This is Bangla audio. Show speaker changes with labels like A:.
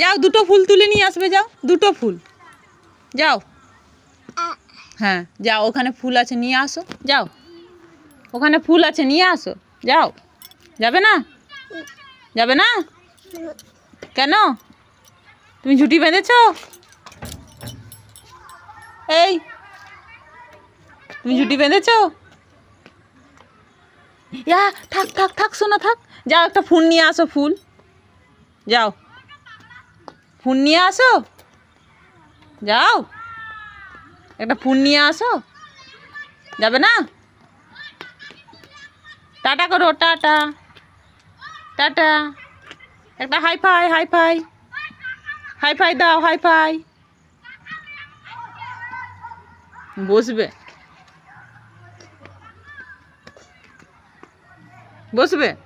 A: যাও, দুটো ফুল তুলে নিয়ে আসবে, যাও, দুটো ফুল। যাও। হ্যাঁ যাও, ওখানে ফুল আছে, নিয়ে আসো, যাও। ওখানে ফুল আছে, নিয়ে আসো, যাও। যাবে না? যাবে না? কেন? তুমি ঝুটি বেঁধেছো? এই, তুমি ঝুটি বেঁধেছো? ইয়া, থাক থাক থাক শোনো থাক। যাও, একটা ফুল নিয়ে আসো, ফুল। যাও। ফুল নিয়ে আসো। যাও। একটা ফুল নিয়ে আসো। যাবে না? টাটা করো, টাটা। টাটা। একটা high five high five. High five দাও, হাই ফাই। বসবে। বসবে?